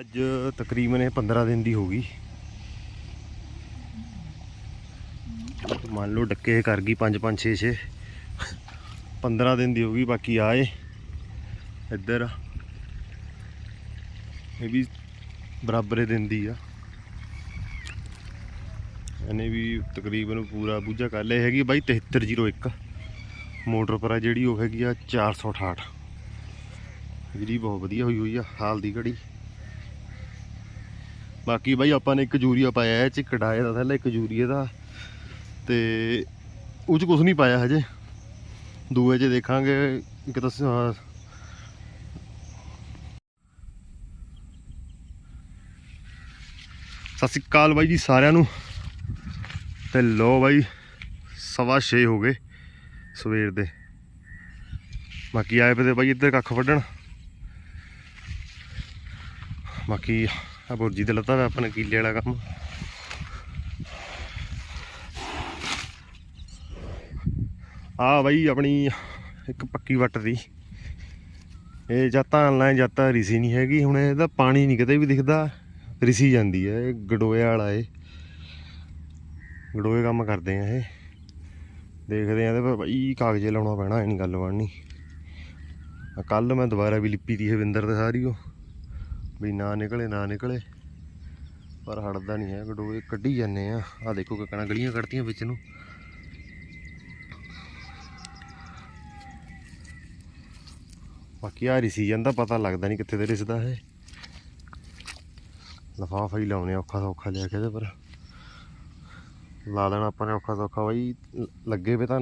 ਅੱਜ ਤਕਰੀਬਨ ਇਹ 15 ਦਿਨ ਦੀ ਹੋ ਗਈ। ਮੰਨ ਲਓ ਡੱਕੇ ਕਰ ਗਈ 5 5 6 6 15 ਦਿਨ ਦੀ ਹੋ ਗਈ, ਬਾਕੀ ਆਏ ਇੱਧਰ ਇਹ ਵੀ ਬਰਾਬਰੇ ਦਿਨ ਦੀ ਆ। ਇਹਨੇ ਵੀ ਤਕਰੀਬਨ ਪੂਰਾ ਬੂਝਾ ਕਰ ਲਿਆ। ਹੈਗੀ ਬਾਈ 7301 ਮੋਟਰ ਪਰ ਆ ਜਿਹੜੀ, ਉਹ ਹੈਗੀ ਆ 468 ਜਿਹੜੀ ਬਹੁਤ ਵਧੀਆ ਹੋਈ ਹੋਈ ਆ, ਹਾਲ ਦੀ ਘੜੀ। ਬਾਕੀ ਬਾਈ ਆਪਾਂ ਨੇ ਇੱਕ ਯੂਰੀਆ ਪਾਇਆ ਹੈ ਚ ਕਡਾਏ ਦਾ ਥੱਲੇ ਇੱਕ ਯੂਰੀਏ ਦਾ। ਤੇ ਉਹ ਚ ਕੁਝ ਨਹੀਂ ਪਾਇਆ ਹਜੇ। ਦੂਏ ਚ ਦੇਖਾਂਗੇ, ਇੱਕ ਤਾਂ ਸਤਿ ਸ਼੍ਰੀ ਅਕਾਲ ਬਾਈ ਜੀ ਸਾਰਿਆਂ ਨੂੰ। ਤੇ ਲੋ ਬਾਈ, ਸਵਾ 6 ਹੋ ਗਏ ਸਵੇਰ ਦੇ। ਬਾਕੀ ਆਏ ਪਏ ਬਾਈ ਇੱਧਰ ਕੱਖ ਵੱਢਣ। ਬਾਕੀ ਆ ਬੁਰਜੀ ਤੇ ਲੱਤਾ ਵਾ ਆਪਣੇ ਕੀਲੇ ਵਾਲਾ ਕੰਮ। ਆ ਬਾਈ ਆਪਣੀ ਇੱਕ ਪੱਕੀ ਵੱਟ ਦੀ। ਇਹ ਜਾਂ ਤਾਂ ਆਨਲਾਈਨ ਜਾਂ ਤਾਂ ਰਿਸੀ ਨਹੀਂ ਹੈਗੀ, ਹੁਣ ਇਹਦਾ ਪਾਣੀ ਨਹੀਂ ਕਿਤੇ ਵੀ ਦਿਖਦਾ, ਰਿਸੀ ਜਾਂਦੀ ਹੈ ਇਹ ਗਡੋਏ ਵਾਲਾ ਇਹ। ਗਡੋਏ ਕੰਮ ਕਰਦੇ ਆ ਇਹ। ਦੇਖਦੇ ਆ ਤੇ ਬਾਈ ਕਾਗਜ਼ੇ ਲਾਉਣਾ ਪੈਣਾ ਇਹ ਨਹੀਂ ਗੱਲ ਬਣਨੀ। ਕੱਲ ਮੈਂ ਦੁਬਾਰਾ ਵੀ ਲਿਪੀ ਦੀ ਹਵਿੰਦਰ ਤੇ ਸਾਰੀ ਉਹ। ਵੀ ਨਾ ਨਿਕਲੇ ਨਾ ਨਿਕਲੇ। ਪਰ ਹਟਦਾ ਨਹੀਂ ਹੈ, ਗਡੋਏ ਕੱਢੀ ਜਾਂਦੇ ਆ। ਆ ਦੇਖੋ ਕਿਕਣਾ ਗਲੀਆਂ ਕੱਢਤੀਆਂ ਵਿੱਚ ਨੂੰ। ਬਾਕੀ ਆ ਰਿਸੀਜਨ ਦਾ ਪਤਾ ਲੱਗਦਾ ਨਹੀਂ ਕਿੱਥੇ ਦੇ ਰਿਸਦਾ ਹੈ ਲਫਾਫਾ ਹੀ ਲਾਉਨੇ ਆ, ਔਖਾ ਸੌਖਾ ਲਿਆ ਕੇ ਇਹਦੇ ਪਰ। ਲਾ ਦੇਣਾ ਆਪਾਂ ਨੇ ਔਖਾ ਸੌਖਾ ਬਾਈ, ਲੱਗੇ ਵੇ ਤਾਂ,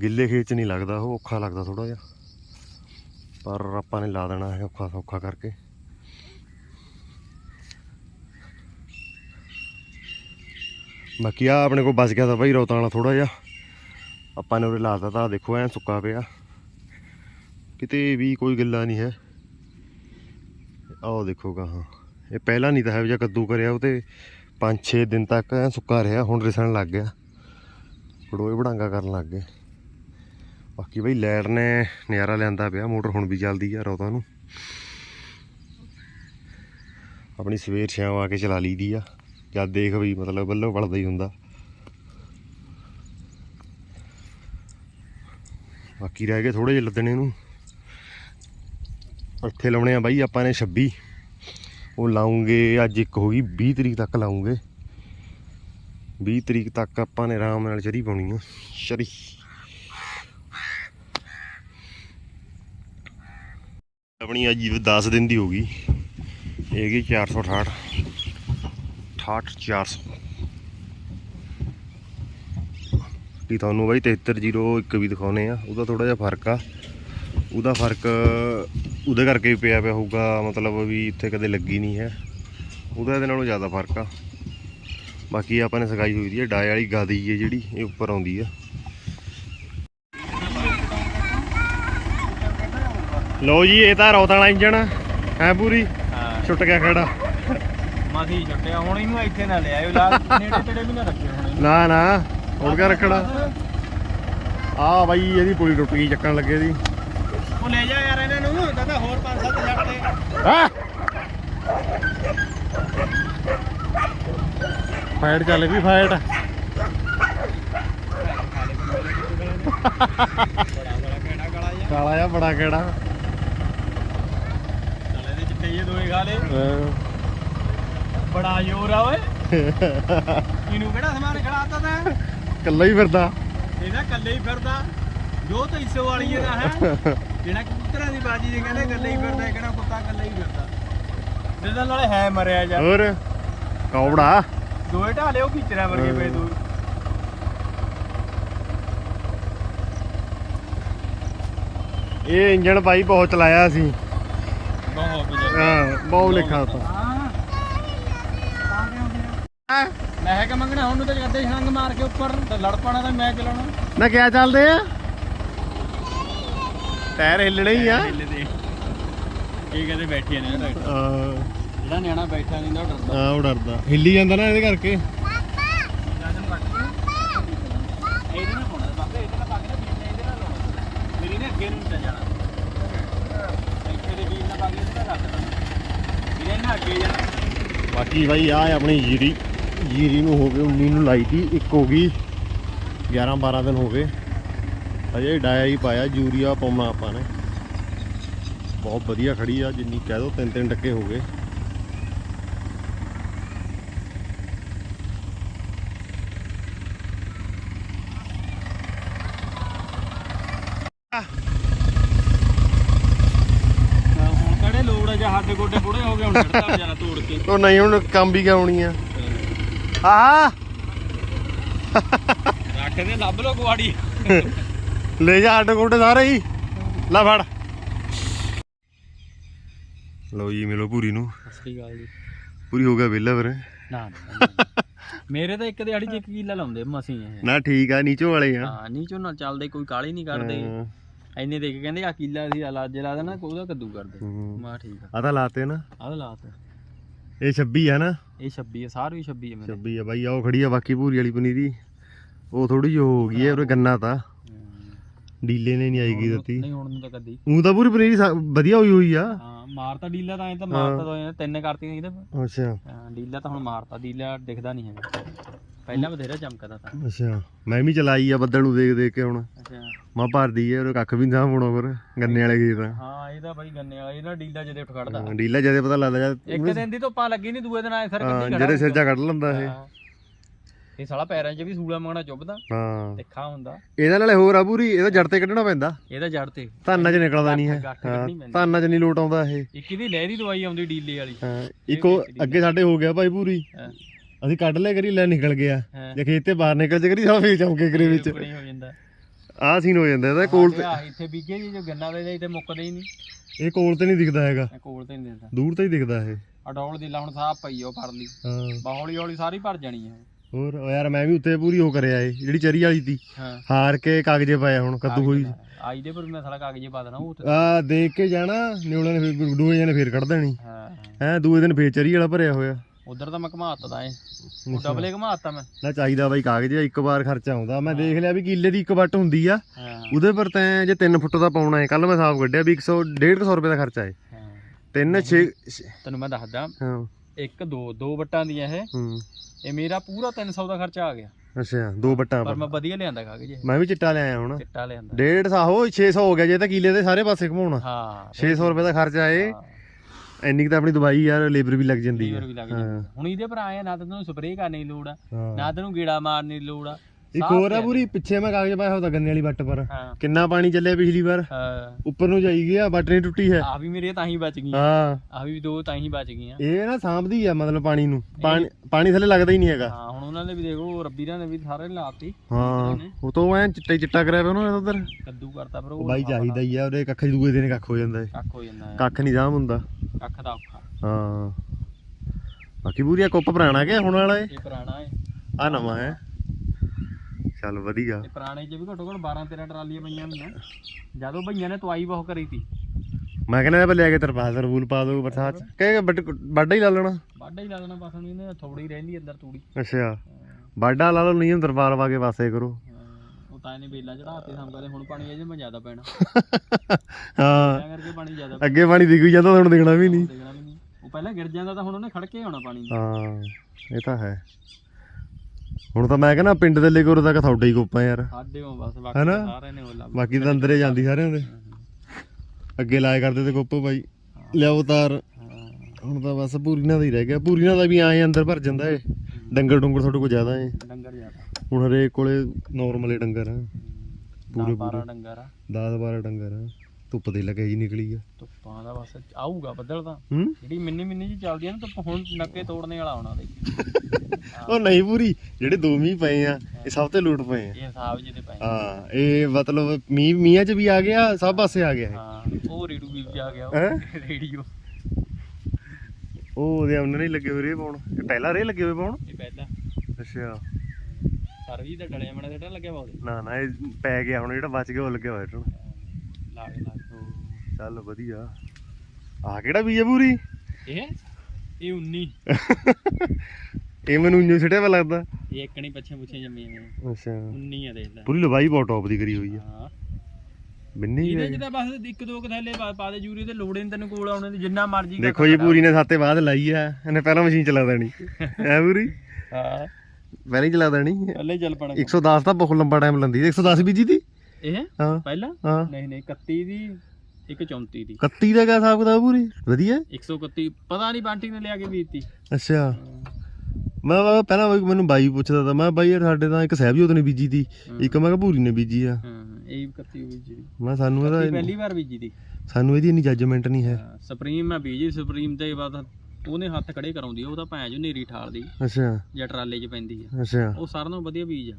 ਗਿੱਲੇ ਖੇਤ ਚ ਨਹੀਂ ਲੱਗਦਾ, ਉਹ ਔਖਾ ਲੱਗਦਾ ਥੋੜਾ ਜਿਹਾ। ਪਰ ਆਪਾਂ ਨੇ ਲਾ ਦੇਣਾ ਹੈ ਔਖਾ ਸੌਖਾ ਕਰਕੇ। ਬਾਕੀ ਆ ਆਪਣੇ ਕੋਲ ਬਚ ਗਿਆ ਤਾਂ ਬਾਈ ਰੋਤਾਂ ਵਾਲਾ ਥੋੜਾ ਜਿਹਾ। ਆਪਾਂ ਨੇ ਉਰੇ ਲਾਤਾ ਤਾਂ ਆਹ ਦੇਖੋ, ਐ ਸੁੱਕਾ ਪਿਆ। ਕਿਤੇ ਵੀ ਕੋਈ ਗੱਲਾਂ ਨਹੀਂ ਹੈ। ਆਓ ਦੇਖੋ ਗਾਹਾਂ ਇਹ ਪਹਿਲਾਂ ਨਹੀਂ ਤਾਂ ਹੈ ਜਿਹਾ ਕੱਦੂ ਕਰਿਆ, ਉਹ ਤੇ 5-6 ਦਿਨ ਤੱਕ ਐ ਸੁੱਕਾ ਰਿਹਾ, ਹੁਣ ਰਿਸਣ ਲੱਗ ਗਿਆ। ਕੜੋਏ ਬੜਾਂਗਾ ਕਰਨ ਲੱਗ ਗਏ। ਬਾਕੀ ਬਈ ਲਾਈਟ ਨੇ ਨਜ਼ਾਰਾ ਲਿਆਂਦਾ ਪਿਆ, ਮੋਟਰ ਹੁਣ ਵੀ ਚੱਲਦੀ ਆ ਰੌਤਾ ਨੂੰ। ਆਪਣੀ ਸਵੇਰ ਸ਼ਾਮ ਆ ਕੇ ਚਲਾ ਲਈਦੀ ਆ। ਜਦ ਦੇਖ ਵੀ ਮਤਲਬ ਵੱਲੋਂ ਬਲਦਾ ਹੀ ਹੁੰਦਾ। ਬਾਕੀ ਰਹਿ ਗਏ ਥੋੜੇ ਜਿਹੇ ਲੱਦਣੇ ਨੂੰ। ਇੱਥੇ ਲਾਉਣੇ ਆ ਬਾਈ ਆਪਾਂ ਨੇ 26 ਉਹ ਲਾਉਂਗੇ, ਅੱਜ ਇੱਕ ਹੋ ਗਈ 20 ਤਰੀਕ ਤੱਕ ਲਾਉਂਗੇ। 20 ਤਰੀਕ ਤੱਕ ਆਪਾਂ ਨੇ ਆਰਾਮ ਨਾਲ ਚਰੀ ਪਾਉਣੀ ਆ ਚਰੀ ਆਪਣੀ ਅੱਜ 10 ਦਿਨ ਦੀ ਹੋ ਗਈ। ਇਹ ਹੈਗੀ 468 68 400 ਕੀ ਤੁਹਾਨੂੰ ਬਾਈ 7301 ਵੀ ਦਿਖਾਉਨੇ ਆ ਉਹਦਾ ਥੋੜਾ ਜਿਹਾ ਫ਼ਰਕ ਆ। ਉਹਦਾ ਫ਼ਰਕ ਉਹਦੇ ਕਰਕੇ ਵੀ ਪਿਆ ਪਿਆ ਹੋਊਗਾ ਮਤਲਬ ਵੀ ਇੱਥੇ ਕਦੇ ਲੱਗੀ ਨਹੀਂ ਹੈ। ਉਹਦਾ ਇਹਦੇ ਨਾਲੋਂ ਜ਼ਿਆਦਾ ਫ਼ਰਕ ਆ। ਬਾਕੀ ਆਪਾਂ ਨੇ ਸਗਾਈ ਹੋਈ ਦੀ ਹੈ ਡਾਏ ਵਾਲੀ ਗਾਦੀ ਹੈ ਜਿਹੜੀ ਇਹ ਉੱਪਰ ਆਉਂਦੀ ਆ। ਲਓ ਜੀ ਇਹ ਤਾਂ ਰੌਤ ਵਾਲਾ ਇੰਜਣ ਹੈ ਪੂਰੀ? ਹਾਂ। ਛੁੱਟ ਗਿਆ ਖੜਾ। ਮਾਸੀ ਛੱਟਿਆ ਹੁਣ ਇਹਨੂੰ ਇੱਥੇ ਨਾ ਨੇੜੇ ਤੇੜੇ ਵੀ ਨਾ ਰੱਖਿਓ ਹੁਣ ਇਹਨੂੰ। ਨਾ ਨਾ ਹੁਣ ਕਿਆ ਰੱਖਣਾ? ਆ ਬਾਈ ਇਹਦੀ ਪੁਲੀ ਟੁੱਟ ਗਈ ਚੱਕਣ ਲੱਗੇ ਦੀ ਉਹ ਲੈ ਜਾ ਯਾਰ ਇਹਨਾਂ ਨੂੰ ਦਾਦਾ ਹੋਰ ਪੰਜ ਸੱਤ ਛੱਡ ਦੇ। ਹਾਂ? ਫਾਈਟ ਚੱਲ ਗਈ ਫਾਈਟ। ਬੜਾ ਬੜਾ ਕਿਹੜਾ ਕਾਲਾ ਜਿਹਾ ਕਾਲਾ ਬੜਾ ਕਿਹੜਾ ਚੱਲ ਇਹਦੇ ਚਿੱਟੇ ਜਿਹੇ ਦੋਏ ਖਾ ਲੇ। ਬੜਾ ਜ਼ੋਰ ਆ ਓਏ। ਇਹਨੂੰ ਕਿਹੜਾ ਸਮਾਨ ਖੜਾਤਾ ਤਾ? ਇਕੱਲਾ ਹੀ ਫਿਰਦਾ। ਇਹਦਾ ਕੱਲੇ ਹੀ ਫਿਰਦਾ। ਜੋ ਤਾਂ ਇਸੋ ਵਾਲੀ ਇਹਦਾ ਹੈ? ਜਿਹੜਾ ਕਬੂਤਰਾਂ ਦੀ ਬਾਜੀ ਦੇ ਕਹਿੰਦੇ ਕੱਲੇ ਹੀ ਫਿਰਦਾ ਕਿਹੜਾ ਕੁੱਤਾ ਕੱਲੇ ਹੀ ਫਿਰਦਾ। ਜਿਹਦਾ ਨਾਲੇ ਹੈ ਮਰਿਆ ਜਾ। ਹੋਰ? ਕੌੜਾ ਦੋਏ ਢਾਲੇ ਉਹ ਕੀਚਰਾ ਵਰਗੇ ਪਏ ਦੂਰ ਇਹ ਇੰਜਣ ਭਾਈ ਬਹੁਤ ਚਲਾਇਆ ਸੀ। ਬਹੁਤ ਹਾਂ ਬਹੁਤ ਲਿਖਾ ਤਾ ਮੈਂ ਕਿਹਾ ਮੰਗਣਾ ਹੁਣ ਨੂੰ ਤਾਂ ਕਰਦੇ ਛੰਗ ਮਾਰ ਕੇ ਉੱਪਰ ਤੇ ਲੜ ਪਾਣਾ ਤਾਂ ਮੈਂ ਚਲਾਉਣਾ। ਨਾ ਕਿਆ ਚੱਲਦੇ ਆ? ਟਾਇਰ ਹਿੱਲਣੇ ਹੀ ਆ। ਇਹ ਕਹਿੰਦੇ ਬੈਠੇ ਨੇ ਜਿਹੜਾ ਨਿਆਣਾ ਬੈਠਾ ਨਹੀਂ ਉਹ ਡਰਦਾ। ਹਾਂ, ਉਹ ਡਰਦਾ। ਹਿੱਲੀ ਜਾਂਦਾ ਨਾ ਇਹਦੇ ਕਰਕੇ। ਬਾਕੀ ਬਾਈ ਆ ਆਪਣੀ ਜੀਰੀ। ਜੀਰੀ ਨੂੰ ਹੋ ਗਏ 19 ਨੂੰ ਲਾਈ ਤੀ ਇੱਕ ਹੋ ਗਈ 11 12 ਦਿਨ ਹੋ ਗਏ। ਅਜੇ ਡਾਇਆ ਹੀ ਪਾਇਆ ਯੂਰੀਆ ਪਾਉਣਾ ਆਪਾਂ ਨੇ। ਬਹੁਤ ਵਧੀਆ ਖੜੀ ਆ ਜਿੰਨੀ ਕਹਿ ਦੋ ਤਿੰਨ ਤਿੰਨ ਟੱਕੇ ਹੋ ਗਏ। ਹੁਣ ਕਿਹੜੇ ਲੋੜ ਆ ਜਾਂ ਸਾਡੇ ਗੋਡੇ ਬੁੜੇ ਹੋ ਗਏ ਹੁਣ ਛੱਡਦਾ ਵਿਚਾਰਾ ਤੋੜ ਕੇ? ਉਹ ਨਹੀਂ ਹੁਣ ਕੰਮ ਵੀ ਕਿਉਣੀ ਆ? ਆ ਰੱਖ ਦੇ ਲੱਭ ਲੋ ਕੁਆੜੀ। ਲੈ ਜਾ ਆਟੇ ਕੋਟੇ ਸਾਰੇ ਹੀ। ਲੈ ਫੜ। ਲਓ ਜੀ ਮਿਲੋ ਪੂਰੀ ਨੂੰ। ਸਹੀ ਗੱਲ ਜੀ। ਪੂਰੀ ਹੋ ਗਿਆ ਵਿਹਲਾ ਫਿਰ। ਨਾ ਮੇਰੇ ਤਾਂ ਇੱਕ ਦਿਹਾੜੀ ਚ ਇੱਕ ਕਿੱਲਾ ਲਾਉਂਦੇ ਮਸੀਂ ਇਹ। ਨਾ ਠੀਕ ਆ ਨੀਚੋ ਵਾਲੇ ਆ। ਹਾਂ ਨੀਚੋਂ ਨਾਲ ਚੱਲਦੇ ਕੋਈ ਕਾਲੀ ਨਹੀਂ ਕਰਦੇ। ਐਨੇ ਦੇਖ ਕੇ ਕਹਿੰਦੇ ਆ ਕਿੱਲਾ ਸੀ ਲਾਜੇ ਲਾ ਦੇਣਾ ਉਹਦਾ ਕੱਦੂ ਕਰਦੇ। ਮਾ ਠੀਕ ਆ। ਆ ਤਾਂ ਲਾਤੇ ਨਾ। ਆਹ ਲਾਤ। ਇਹ 26 ਆ ਨਾ। ਇਹ 26 ਆ ਸਾਰੀ 26 ਆ ਮੇਰੇ। 26 ਆ ਬਾਈ ਆ ਉਹ ਖੜੀ ਆ ਬਾਕੀ ਪੂਰੀ ਵਾਲੀ ਪਨੀਰੀ। ਉਹ ਥੋੜੀ ਜਿਹੀ ਹੋ ਗਈ ਹੈ ਉਹ ਗੰਨਾ ਤਾਂ। ਡੀਲੇ ਨੇ ਨਹੀਂ ਆਈ ਗਈ ਦਿੱਤੀ। ਨਹੀਂ ਹੁਣ ਨੂੰ ਤਾਂ ਕਦੀ। ਉਹ ਤਾਂ ਪੂਰੀ ਪਨੀਰੀ ਵਧੀਆ ਹੋਈ ਹੋਈ ਆ। ਹਾਂ ਮਾਰਤਾ ਡੀਲਾ ਤਾਂ ਐ ਤਾਂ ਮਾਰਤਾ ਦੋ ਤਿੰਨ ਕਰਤੀਆਂ ਇਹਦੇ। ਅੱਛਾ। ਹਾਂ ਡੀਲਾ ਤਾਂ ਹੁਣ ਮਾਰਤਾ ਡੀਲਾ ਦਿਖਦਾ ਨਹੀਂ ਹੈਗਾ। ਪਹਿਲਾਂ ਬਥੇਰਾ ਚਮਕਦਾ ਤਾਂ। ਅੱਛਾ ਮੈਂ ਵੀ ਚਲਾਈ ਆ ਬੱਦਲ ਨੂੰ ਦੇਖ ਦੇਖ ਕੇ ਹੁਣ। ਅੱਛਾ। ਮਾਂ ਭਰਦੀ ਹੈ ਉਹ ਕੱਖ ਵੀ ਨਾ ਹੋਣਾ ਫਿਰ ਗੰਨੇ ਵਾਲੇ ਗੀਤ ਆ। ਹਾਂ ਇਹ ਤਾਂ ਬਾਈ ਗੰਨੇ ਵਾਲਾ ਇਹਦਾ ਡੀਲਾ ਜਦੇ ਉੱਠ ਖੜਦਾ। ਹਾਂ, ਡੀਲਾ ਜਦੇ ਪਤਾ ਲੱਗਦਾ ਜਦ ਇੱਕ ਦਿਨ ਦੀ ਧੁੱਪਾਂ ਲੱਗੀ ਨਹੀਂ ਦੂਏ ਦਿਨ ਆਏ ਸਰ ਕੱਢੀ ਖੜਾ ਜਿਹੜੇ ਸਿਰ ਜਾ ਕੱਢ ਲੈਂਦਾ ਇਹ। ਇਹ ਸਾਲਾ ਪੈਰਾਂ 'ਚ ਵੀ ਸੂਲਾ ਮੰਗਣਾ ਚੁੱਭਦਾ ਹਾਂ। ਤਿੱਖਾ ਹੁੰਦਾ। ਇਹਦੇ ਨਾਲੇ ਹੋਰ ਆ ਪੂਰੀ ਇਹਦਾ ਜੜ ਤੇ ਕੱਢਣਾ ਪੈਂਦਾ। ਇਹਦਾ ਜੜ ਤੇ। ਧਾਨਾਂ 'ਚ ਨਿਕਲਦਾ ਨਹੀਂ ਹੈ। ਧਾਨਾਂ 'ਚ ਨਹੀਂ ਲੋਟ ਆਉਂਦਾ ਇਹ। ਇੱਕ ਇਹਦੀ ਲਹਿਰੀ ਦਵਾਈ ਆਉਂਦੀ ਡੀਲੇ ਵਾਲੀ। ਹਾਂ ਇੱਕੋ ਅੱਗੇ ਸਾਡੇ ਹੋ ਗਿਆ ਭਾਈ ਪੂਰੀ। ਅਸੀਂ ਕੱਢ ਲਿਆ ਕਰੀ ਲੈ ਨਿਕਲ ਗਿਆ। ਹਾਂ। ਜੇ ਖੇਤ ਤੇ ਬਾਹਰ ਨਿਕਲ ਜੇ ਕਰੀ ਸਭ ਫੇਰ ਚੌਂਕੇ ਕਰੇ ਵਿੱਚ। ਟੁਕੜੀ ਹੋ ਜਾਂਦਾ। ਆਹ ਸੀਨ ਹੋ ਜਾਂਦਾ ਇਹਦਾ ਕੋਲ ਤੇ ਇੱਥੇ ਬੀਗੇ ਜੀ ਜੋ ਗੰਨਾ ਦੇ ਇੱਥੇ ਮੁੱਕਦੇ ਹੀ ਨਹੀਂ। ਇਹ ਕੋਲ ਤੇ ਨਹੀਂ ਦਿਖਦਾ ਹੈਗਾ। ਇਹ ਕੋਲ ਤੇ ਨਹੀਂ ਦਿੰਦਾ ਦੂਰ ਤੇ ਹੀ ਦਿਖਦਾ ਇਹ। ਅਡੌਲ ਦੀ ਲਾ ਹੁਣ ਸਾਹ ਪਈ ਉਹ ਫੜ ਲਈ ਹਾਂ। ਬਾ ਹੌਲੀ ਹੌਲੀ ਸਾਰੀ ਭਰ ਜਾਣੀ ਹੈ ਹੋਰ ਉਹ ਯਾਰ ਮੈਂ ਵੀ ਉੱਤੇ ਪੂਰੀ ਹੋ ਕਰਿਆ ਏ ਜਿਹੜੀ ਚਰੀ ਵਾਲੀ ਤੀ ਹਾਂ। ਹਾਰ ਕੇ ਕਾਗਜ਼ੇ ਪਾਇਆ ਹੁਣ ਕੱਦੂ ਹੋਈ। ਆਈ ਦੇ ਪਰ ਮੈਂ ਸਾਲਾ ਕਾਗਜ਼ੇ ਪਾ ਦੇਣਾ ਉਹ ਆ ਦੇਖ ਕੇ ਜਾਣਾ ਨਿਉਲੇ ਨੇ ਫਿਰ ਦੂਏ ਜਣੇ ਫੇਰ ਕੱਢ ਦੇਣੀ। ਹਾਂ। ਹੈ ਦੂਏ ਦਿਨ ਫੇਰ ਚਰੀ ਵਾਲਾ ਭਰਿਆ ਹੋਇਆ। ਉਧਰ ਤਾਂ ਮੈਂ ਘਮਾਤਾ ਤਾਂ ਇਹ। ਉਹ ਡਬਲੇ ਘਮਾਤਾ ਮੈਂ। ਨਾ ਚਾਹੀਦਾ ਬਾਈ ਕਾਗਜ਼ ਇੱਕ ਵਾਰ ਖਰਚਾ ਆਉਂਦਾ। ਮੈਂ ਦੇਖ ਲਿਆ ਵੀ ਕਿੱਲੇ ਦੀ ਇੱਕ ਵੱਟ ਹੁੰਦੀ ਆ। ਉਹਦੇ ਪਰ ਤੈਂ ਜੇ 3 ਫੁੱਟ ਦਾ ਪਾਉਣਾ ਹੈ ਕੱਲ ਮੈਂ ਹਿਸਾਬ ਕੱਢਿਆ ਵੀ 100 150 ਰੁਪਏ ਦਾ ਖਰਚਾ ਹੈ। 3 6 ਤੈਨੂੰ ਮੈਂ ਦੱਸਦਾ ਹਾਂ। ਇੱਕ ਦੋ ਦੋ ਵੱਟਾਂ ਦੀਆਂ ਇਹ। ਇਹ ਮੇਰਾ ਪੂਰਾ 300 ਦਾ ਖਰਚਾ ਆ ਗਿਆ। ਅੱਛਾ ਦੋ ਵੱਟਾਂ ਪਰ ਮੈਂ ਵਧੀਆ ਲਿਆਂਦਾ ਕਾਗਜ਼ ਮੈਂ ਵੀ ਚਿੱਟਾ ਲਿਆਇਆ ਹੁਣ। ਚਿੱਟਾ ਲਿਆਂਦਾ। ਡੇਢ ਸੌ ਹੋ 600 ਹੋ ਗਿਆ ਜੇ ਤਾਂ ਕਿੱਲੇ ਦੇ ਸਾਰੇ ਪਾਸੇ ਘਮਾਉਣਾ। ਹਾਂ 600 ਰੁਪਏ ਦਾ ਖਰਚਾ ਏ। ਇੰਨੀ ਕੁ ਤਾਂ ਆਪਣੀ ਦਵਾਈ ਯਾਰ ਲੇਬਰ ਵੀ ਲੱਗ ਜਾਂਦੀ ਹੈ ਵੀ ਲੱਗ ਜਾਂਦਾ। ਹੁਣ ਇਹਦੇ ਪਰ ਆਏ ਆ, ਨਾ ਤਾਂ ਤੈਨੂੰ ਸਪਰੇਅ ਕਰਨੀ ਦੀ ਲੋੜ ਆ ਹਾਂ। ਨਾ ਤੈਨੂੰ ਗੇੜਾ ਮਾਰਨ ਦੀ ਲੋੜ ਆ। ਇੱਕ ਹੋਰ ਆ ਪੂਰੀ ਪਿੱਛੇ ਮੈਂ ਕਾਗਜ਼ ਪਾਇਆ ਹੁੰਦਾ ਗੰਨੇ ਵਾਲੀ ਵੱਟ ਪਰ। ਹਾਂ। ਕਿੰਨਾ ਪਾਣੀ ਚੱਲਿਆ ਪਿਛਲੀ ਵਾਰ? ਹਾਂ। ਉੱਪਰ ਨੂੰ ਜਾਈ ਗਿਆ ਵੱਟ ਨਹੀਂ ਟੁੱਟੀ ਹੈ। ਆ ਵੀ ਮੇਰੇ ਤਾਂ ਹੀ ਬਚ ਗਈਆਂ। ਹਾਂ। ਆ ਵੀ ਦੋ ਤਾਂ ਹੀ ਬਚ ਗਈਆਂ। ਇਹ ਨਾ ਸਾਂਭਦੀ ਆ ਮਤਲਬ ਪਾਣੀ ਨੂੰ। ਪਾਣੀ ਪਾਣੀ ਥੱਲੇ ਲੱਗਦਾ ਹੀ ਨਹੀਂ ਹੈਗਾ। ਹਾਂ ਹੁਣ ਉਹਨਾਂ ਨੇ ਵੀ ਦੇਖੋ ਰੱਬੀਰਾਂ ਨੇ ਵੀ ਸਾਰੇ ਲਾਤੀ। ਹਾਂ ਉਹ ਤੋਂ ਐ ਚਿੱਟਾ ਚਿੱਟਾ ਕਰਿਆ ਪਿਆ ਉਹਨਾਂ ਨੇ ਉਧਰ। ਕੱਦੂ ਕਰਤਾ ਪਰ ਉਹ ਬਾਈ ਚਾਹੀਦਾ ਹੀ ਆ ਉਹਦੇ ਕੱਖ ਦੂਏ ਦਿਨ ਕੱਖ ਹੋ ਜਾਂਦਾ ਏ। ਕੱਖ ਹੋ ਜਾਂਦਾ ਹੈ ਕੱਖ ਨਹੀਂ ਸਾਂਭ ਹੁੰਦਾ। ਕੱਖ ਦਾ ਔਖਾ। ਹਾਂ। ਬਾਕੀ ਪੂਰੀਆ ਕੁੱਪ ਪੁਰਾਣਾ ਕਿ ਹੁਣ ਵਾਲਾ ਏ? ਇਹ ਪੁਰਾਣਾ ਹੈ ਆ ਨਵਾਂ ਹੈ। ਚੱਲ ਵਧੀਆ। ਇਹ ਪੁਰਾਣੇ 'ਚ ਵੀ ਘੱਟੋ ਘੱਟ 12 13 ਟਰਾਲੀਆਂ ਪਈਆਂ ਨੇ ਜਦੋਂ ਭਈਆਂ ਨੇ ਤਵਾਈ ਬਹੁਤ ਕਰੀ ਤੀ ਮੈਂ ਕਹਿੰਦਾ ਇਹ ਲਿਆ ਕੇ ਤਰਪਾਲ ਤਰਬੂਲ ਪਾ ਦੋ ਬਰਸਾਤ ਚ। ਕਹੇ ਵੱਡਾ ਹੀ ਲਾ ਲੈਣਾ। ਵਾਢਾ ਹੀ ਲਾ ਦੇਣਾ ਬਸ ਹੁਣ ਇਹਨੇ ਥੋੜੀ ਰਹਿੰਦੀ ਅੰਦਰ ਤੂੜੀ। ਅੱਛਾ। ਬਾਡਾ ਲਾ ਲਓ ਨਹੀਂ ਤਰਪਾਲ ਪਾ ਕੇ ਪਾਸੇ ਕਰੋ। ਉਹ ਤਾਂ ਇਹਨੇ ਬੇਲਾ ਚੜਾਤੇ ਸੰਭਾਲੇ ਹੁਣ ਪਾਣੀ ਇਹਦੇ ਮੈਂ ਜ਼ਿਆਦਾ ਪੈਣਾ। ਹਾਂ। ਤਾਂ ਕਰਕੇ ਪਾਣੀ ਜ਼ਿਆਦਾ ਅੱਗੇ ਪਾਣੀ ਦਿਖ ਜਾਂਦਾ ਹੁਣ ਦਿਖਣਾ ਵੀ ਨਹੀਂ। ਦੇਖਣਾ ਵੀ ਨਹੀਂ। ਉਹ ਪਹਿਲਾਂ ਗਿਰ ਜਾਂਦਾ ਤਾਂ ਹੁਣ ਉਹਨੇ ਖੜ ਕੇ ਆਉਣਾ ਪਾਣੀ। ਹਾਂ ਇਹ ਤਾਂ ਹੈ। ਹੁਣ ਤਾਂ ਮੈਂ ਕਹਿੰਦਾ ਪਿੰਡ ਦੇ ਲੇਕੋਰ ਤੱਕ ਤੁਹਾਡੇ ਹੀ ਕੋਪਾ ਯਾਰ। ਸਾਡੇ ਹੋ ਬਸ ਬਾਕੀ ਹੈਨਾ? ਤਾਂ ਸਾਰੇ ਨੇ ਉਹ ਲੱਭ ਬਾਕੀ ਤਾਂ ਅੰਦਰੇ ਜਾਂਦੀ ਸਾਰਿਆਂ ਦੇ। ਅੱਗੇ ਲਾਇਆ ਕਰਦੇ ਤੇ ਕੋਪੋ ਬਾਈ। ਲਿਆਓ ਤਾਰ। ਹਾਂ। ਹੁਣ ਤਾਂ ਬਸ ਪੂਰੀਆਂ ਦਾ ਹੀ ਰਹਿ ਗਿਆ। ਪੂਰੀਆਂ ਦਾ ਵੀ ਆਏ ਅੰਦਰ ਭਰ ਜਾਂਦਾ ਏ। ਡੰਗਰ ਡੁੰਗਰ ਤੁਹਾਡੇ ਕੋਲ ਜ਼ਿਆਦਾ ਏ। ਡੰਗਰ ਜ਼ਿਆਦਾ। ਹੁਣ ਹਰੇਕ ਕੋਲੇ ਨਾਰਮਲ ਡੰਗਰ। ਆ ਪੂਰੇ ਪੂਰੇ। ਡੰਗਰ ਆ। 10 12 ਡੰਗਰ ਆ। ਧੁੱਪ ਦੇ ਲੱਗੇ ਜੀ ਨਿਕਲੀ ਆ। ਧੁੱਪਾਂ ਦਾ ਬਸ ਆਊਗਾ ਬੱਦਲ ਤਾਂ। ਹੂੰ? ਜਿਹੜੀ ਮਿੰਨੀ ਮਿੰਨੀ ਜੀ ਚੱਲਦੀ ਆ ਨਾ ਧੁੱਪ ਹੁਣ ਨੱਕੇ ਤੋੜਨੇ ਵਾਲਾ ਆਉਣਾ ਦੇ ਉਹ ਨਹੀਂ ਪੂਰੀ ਜਿਹੜੇ ਦੋ ਮੀਂਹ ਪਏ ਆ ਇਹ ਸਭ ਤੇ ਲੂਟ ਪਏ ਆ। ਇਹ ਹਿਸਾਬ ਜਿਹਦੇ ਪਏ ਹਾਂ ਇਹ ਮਤਲਬ ਮੀਂਹ ਮੀਂਹਾਂ ਚ ਵੀ ਆ ਗਿਆ ਸਭ ਪਾਸੇ ਆ ਗਿਆ ਹਾਂ ਉਹ ਰੇਡੂ ਵੀ ਆ ਗਿਆ ਹੈਂ? ਉਹ ਰੇਡੀਓ ਉਹ ਉਹਦੇ ਉਹਨਾਂ ਨਹੀਂ ਲੱਗੇ ਹੋਏ ਰੇ ਪਾਉਣ। ਇਹ ਪਹਿਲਾਂ ਰੇ ਲੱਗੇ ਹੋਏ ਪਾਉਣ? ਇਹ ਪਹਿਲਾਂ। ਅੱਛਾ। ਸਰਵੀ ਦਾ ਡਲਿਆ ਮਣਾ ਤੇ ਲੱਗਿਆ ਬਹੁਤ ਨਾ ਨਾ ਇਹ ਪੈ ਗਿਆ ਹੁਣ ਜਿਹੜਾ ਬਚ ਗਿਆ ਉਹ ਲੱਗਿਆ ਹੋਇਆ ਟਣ ਲਾ ਲਾ। ਚੱਲ ਵਧੀਆ। ਆ ਕਿਹੜਾ ਬੀਜ ਆ ਪੂਰੀ? ਇਹ? ਇਹ 19 ਇਹ ਮੈਨੂੰ ਇੰਜੋ ਛਟਿਆ ਵਾ ਲੱਗਦਾ। ਇਹ ਇੱਕਣੀ ਪੱਛੇ ਪੁੱਛੇ ਜੰਮੀਆਂ ਨੇ ਅੱਛਾ। 19 ਆ ਦੇਖ ਲੈ। ਪੂਰੀ ਲਵਾਈ ਬਹੁਤ ਟੌਪ ਦੀ ਕਰੀ ਹੋਈ ਆ। ਹਾਂ। ਬਿੰਨੀ ਇਹਦੇ ਤਾਂ ਬਸ ਇੱਕ ਦੋ ਕੁ ਥੈਲੇ ਪਾ- ਦੇ ਯੂਰੀ ਤੇ ਲੋੜ ਨਹੀਂ ਤੈਨੂੰ ਕੋਲ ਆਉਣੇ ਦੀ ਜਿੰਨਾ ਮਰਜ਼ੀ ਦੇਖੋ ਜੀ ਪੂਰੀ ਨੇ ਸਾਤੇ ਬਾਅਦ ਲਾਈ ਆ। ਇਹਨੇ ਪਹਿਲਾਂ ਮਸ਼ੀਨ ਚਲਾ ਦੇਣੀ। ਐ ਪੂਰੀ? ਹਾਂ। ਪਹਿਲਾਂ ਹੀ ਚਲਾ ਦੇਣੀ। ਪਹਿਲੇ ਚੱਲ ਪਣਾ 110 ਤਾਂ ਬਹੁਤ ਲੰਬਾ ਟਾਈਮ ਲੰਦੀ। 110 ਬੀਜੀ ਦੀ ਇਹ? ਹਾਂ। ਪਹਿਲਾਂ? ਹਾਂ। ਨਹੀਂ ਨਹੀਂ 31 ਦੀ। ਇੱਕ 34 ਦੀ। 31 ਦਾ ਕਿਆ ਹਿਸਾਬ ਕਿਤਾਬ ਪੂਰੀ? ਵਧੀਆ? 131 ਪਤਾ ਨਹੀਂ ਬਾਂਟੀ ਨੇ ਲਿਆ ਕੇ ਬੀਤੀ ਅੱਛਾ। ਮੈਂ ਮੈਂ ਪਹਿਲਾਂ ਬਈ ਮੈਨੂੰ ਬਾਈ ਪੁੱਛਦਾ ਤਾਂ ਮੈਂ ਬਾਈ ਯਾਰ ਸਾਡੇ ਤਾਂ ਇੱਕ ਸਹਿਬਜੋਤ ਨੇ ਬੀਜੀ ਦੀ ਇੱਕ ਮੈਂ ਕਿਹਾ ਭੂਰੀ ਨੇ ਬੀਜੀ ਆ। ਹਾਂ ਇਹ 31 ਬੀਜੀ ਦੀ ਮੈਂ ਸਾਨੂੰ ਇਹ ਇਹਦਾ ਪਹਿਲੀ ਵਾਰ ਬੀਜੀ ਦੀ। ਸਾਨੂੰ ਇਹਦੀ ਇੰਨੀ ਜੱਜਮੈਂਟ ਨਹੀਂ ਹੈ। ਸੁਪਰੀਮ ਮੈਂ ਬੀਜੀ ਸੁਪਰੀਮ ਤੇ ਬਾਅਦ ਉਹਨੇ ਹੱਥ ਖੜੇ ਕਰਾਉਂਦੀ ਆ, ਉਹ ਤਾਂ ਭੈਣ ਜੋ ਨੇਰੀ ਠਾਲਦੀ। ਅੱਛਾ। ਜਾਂ ਟਰਾਲੇ 'ਚ ਪੈਂਦੀ ਆ। ਅੱਛਾ। ਉਹ ਸਾਰਿਆਂ ਨਾਲੋਂ ਵਧੀਆ ਬੀਜ ਆ।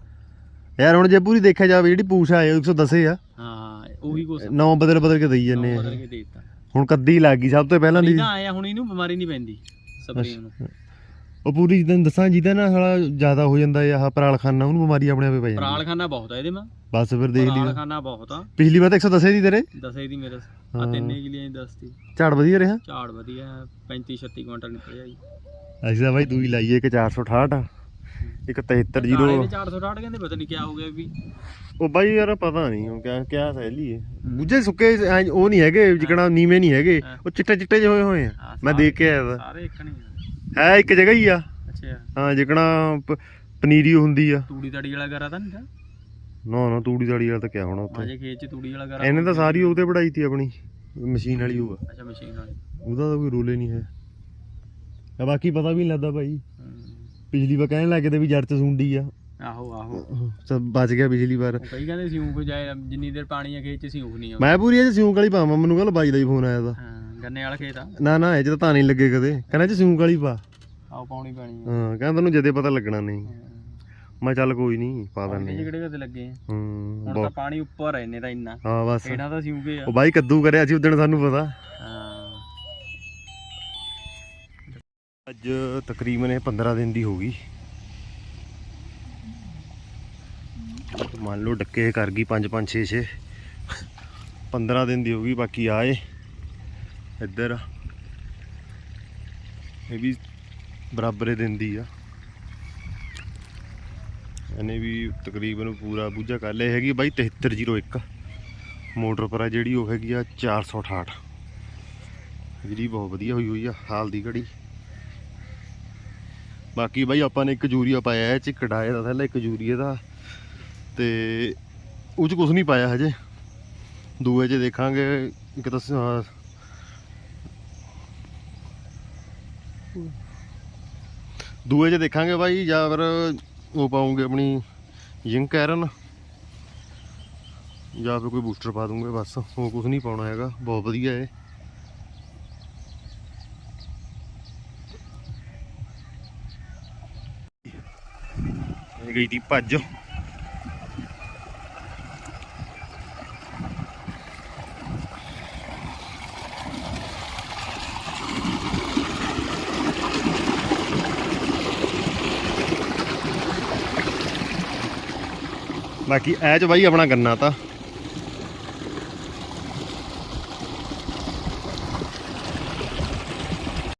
ਯਾਰ ਹੁਣ ਜੇ ਪੂਰੀ ਦੇਖਿਆ ਜਾਵੇ ਜਿਹੜੀ ਪੂਛ ਆ 110 ਆ। ਹਾਂ ਉਹੀ ਕੁਛ ਨੌ ਬਦਲ ਬਦਲ ਕੇ ਦਈ ਜਾਂਦੇ ਆ। ਬਦਲ ਕੇ ਦੇ ਦਿੱਤਾ। ਹੁਣ ਕੱਦੀ ਲੱਗ ਗਈ ਸਭ ਤੋਂ ਪਹਿਲਾਂ ਦੀ। ਨਹੀਂ ਤਾਂ ਆਇਆ ਹੁਣ ਇਹਨੂੰ ਬਿਮਾਰੀ ਨਹੀਂ ਪੈਂਦੀ ਸੁਪਰੀਮ ਨੂੰ। ਉਹ ਪੂਰੀ ਜਿੱਦਾਂ ਦੱਸਾਂ ਜਿਹਦਾ ਨਾ ਸਾਲਾ ਜ਼ਿਆਦਾ ਹੋ ਜਾਂਦਾ ਹੈ ਆਹ ਪਰਾਲਖਾਨਾ ਉਹਨੂੰ ਬਿਮਾਰੀ ਆਪਣੇ ਆਪੇ ਪੈ ਜਾਂਦੀ ਪਰਾਲਖਾਨਾ ਬਹੁਤ ਆ ਇਹਦੇ ਮਾ ਬਸ ਫਿਰ ਦੇਖ ਲਈ। ਪਰਾਲਖਾਨਾ ਬਹੁਤ ਆ। ਪਿਛਲੀ ਵਾਰ ਤਾਂ 110 ਦੀ ਤੇਰੇ। ਦਸੇ ਦੀ ਮੇਰੇ ਆ। ਤਿੰਨੇ ਕਿਲੀਆਂ ਦੀ 10 ਦੀ। ਝਾੜ ਵਧੀਆ ਰਿਹਾ? ਝਾੜ ਵਧੀਆ 35 36 ਕੁਇੰਟਲ ਨਿਕਲਿਆ ਜੀ ਅਸੀਂ ਤਾਂ ਬਾਈ ਦੂਈ ਲਾਈਏ ਇੱਕ 468 ਆ। ਇੱਕ 73 ਨਾਲੇ ਜ਼ੀਰੋ। ਦੇ 460 ਕਹਿੰਦੇ ਪਤਾ ਨਹੀਂ ਕਿਆ ਹੋ ਗਿਆ ਵੀ। ਉਹ ਬਾਈ ਯਾਰ ਪਤਾ ਨਹੀਂ ਉਹ ਕਿਆ ਕਿਆ ਸਹਿਲੀ ਹੈ। ਬੁੱਝੇ ਸੁੱਕੇ ਐਂ ਉਹ ਨਹੀਂ ਹੈਗੇ ਜਿਕਣਾ ਨੀਵੇਂ ਨਹੀਂ ਹੈਗੇ। ਉਹ ਚਿੱਟੇ ਚਿੱਟੇ ਜਿਹੇ ਹੋਏ ਹੋਏ ਆ। ਹਾਂ, ਮੈਂ ਦੇਖ ਕੇ ਆਇਆ ਵਾ। ਸਾਰੇ ਇੱਕ ਨਹੀਂ ਹੈ ਇੱਕ ਜਗ੍ਹਾ ਹੀ ਆ। ਅੱਛਾ। ਹਾਂ ਜਿਕਣਾ ਪ- ਪਨੀਰੀ ਹੁੰਦੀ ਆ। ਤੂੜੀ ਤੜੀ ਵਾਲਾ ਕਰਾ ਤਾਂ ਨਹੀਂ ਤਾਂ ਨਾ ਨਾ ਤੂੜੀ ਦਾੜੀ ਵਾਲਾ ਤਾਂ ਕਿਆ ਹੋਣਾ ਉੱਥੇ। ਮਾਜੇ ਖੇਤ ਚ ਤੂੜੀ ਵਾਲਾ ਕਰਾ ਇਹਨੇ ਤਾਂ ਸਾਰੀ ਉਹਤੇ ਪੜਾਈ ਤੀ ਆਪਣੀ ਮਸ਼ੀਨ ਵਾਲੀ ਉਹ ਆ। ਅੱਛਾ ਮਸ਼ੀਨ ਵਾਲੀ। ਉਹਦਾ ਤਾਂ ਕੋਈ ਰੋਲ ਨਹੀਂ ਹੈ। ਆ ਬਾਕੀ ਪਤਾ ਵੀ ਨਹੀਂ ਲੱਗਦਾ ਭਾਈ ਪਿਛਲੀ ਵਾਰ ਕਹਿਣ ਲੱਗੇ ਤੇ ਵੀ ਜੜ ਚ ਸੁੰਡੀ ਆ। ਆਹੋ ਆਹੋ। ਸਭ ਬਚ ਗਿਆ ਪਿਛਲੀ ਵਾਰ ਕਈ ਕਹਿੰਦੇ ਸਿਉਂਕ ਕੋ ਜਾਏ ਜਿੰਨੀ ਦੇਰ ਪਾਣੀ ਆ ਖੇਤ ਚ ਸਿਉਂਕ ਨਹੀਂ ਆ ਮੈਂ ਪੂਰੀ ਇਹ ਸਿਉਂਕ ਵਾਲੀ ਪਾਵਾਂ ਮੈਨੂੰ ਕੱਲ ਬਾਈ ਦਾ ਹੀ ਫੋਨ ਆਇਆ ਤਾ ਹਾਂ ਗੰਨੇ ਵਾਲਾ ਖੇਤ ਆ। ਨਾ ਨਾ ਇਹ ਚ ਤਾਂ ਨਹੀਂ ਲੱਗੇ ਕਦੇ। ਕਹਿੰਦਾ ਚ ਸਿਉਂਕ ਵਾਲੀ ਪਾ। ਆਓ ਪਾਉਣੀ ਪੈਣੀ ਆ। ਹਾਂ ਕਹਿੰਦਾ ਤੈਨੂੰ ਜਦੇ ਪਤਾ ਲੱਗਣਾ ਨਹੀਂ। ਮੈਂ ਚੱਲ ਕੋਈ ਨਹੀਂ ਪਾ ਦਿੰਦੇ ਕਿਹੜੇ ਕਿਤੇ ਲੱਗੇ ਹੂੰ ਹੁਣ ਤਾਂ ਪਾਣੀ ਉੱਪਰ ਇੰਨੇ ਤਾਂ ਇੰਨਾ। ਹਾਂ ਬਸ। ਇਹਨਾਂ ਦਾ ਸਿਉਂਕੇ ਆ। ਉਹ ਬਾਈ ਕੱਦੂ ਕਰਿਆ ਸੀ ਉਦੋਂ ਸਾਨੂੰ ਪਤਾ। ਹਾਂ। ਅੱਜ ਤਕਰੀਬਨ ਇਹ 15 ਦਿਨ ਦੀ ਹੋ ਗਈ। ਮੰਨ ਲਓ ਡੱਕੇ ਕਰ ਗਈ 5 5 6 6 15 ਦਿਨ ਦੀ ਹੋ ਗਈ, ਬਾਕੀ ਆਏ ਇੱਧਰ ਇਹ ਵੀ ਬਰਾਬਰੇ ਦਿਨ ਦੀ ਆ। ਇਹਨੇ ਵੀ ਤਕਰੀਬਨ ਪੂਰਾ ਬੂਝਾ ਕਰ ਲਿਆ। ਹੈਗੀ ਬਾਈ 7301 ਮੋਟਰ ਪਰ ਆ ਜਿਹੜੀ, ਉਹ ਹੈਗੀ ਆ 468 ਜਿਹੜੀ ਬਹੁਤ ਵਧੀਆ ਹੋਈ ਹੋਈ ਆ, ਹਾਲ ਦੀ ਘੜੀ। ਬਾਕੀ ਬਾਈ ਆਪਾਂ ਨੇ ਇੱਕ ਯੂਰੀਆ ਪਾਇਆ ਹੈ ਚ ਕਢਾਏ ਦਾ ਥੱਲੇ ਇੱਕ ਯੂਰੀਏ ਦਾ। ਤੇ ਉਹ ਚ ਕੁਝ ਨਹੀਂ ਪਾਇਆ ਹਜੇ। ਦੂਏ ਚ ਦੇਖਾਂਗੇ, ਇੱਕ ਤਾਂ ਦੂਏ ਚ ਦੇਖਾਂਗੇ ਬਾਈ, ਜਾਂ ਫਿਰ ਉਹ ਪਾਉਂਗੇ ਆਪਣੀ ਜਿੰਕ ਆਇਰਨ ਜਾਂ ਫਿਰ ਕੋਈ ਬੂਸਟਰ ਪਾ ਦੂੰਗੇ, ਬਸ। ਹੋਰ ਕੁਝ ਨਹੀਂ ਪਾਉਣਾ ਹੈਗਾ। ਬਹੁਤ ਵਧੀਆ ਹੈ ਗਈ ਦੀ ਭੱਜ। ਬਾਕੀ ਐ ਚ ਬਾਈ ਆਪਣਾ ਗੰਨਾ ਤਾਂ।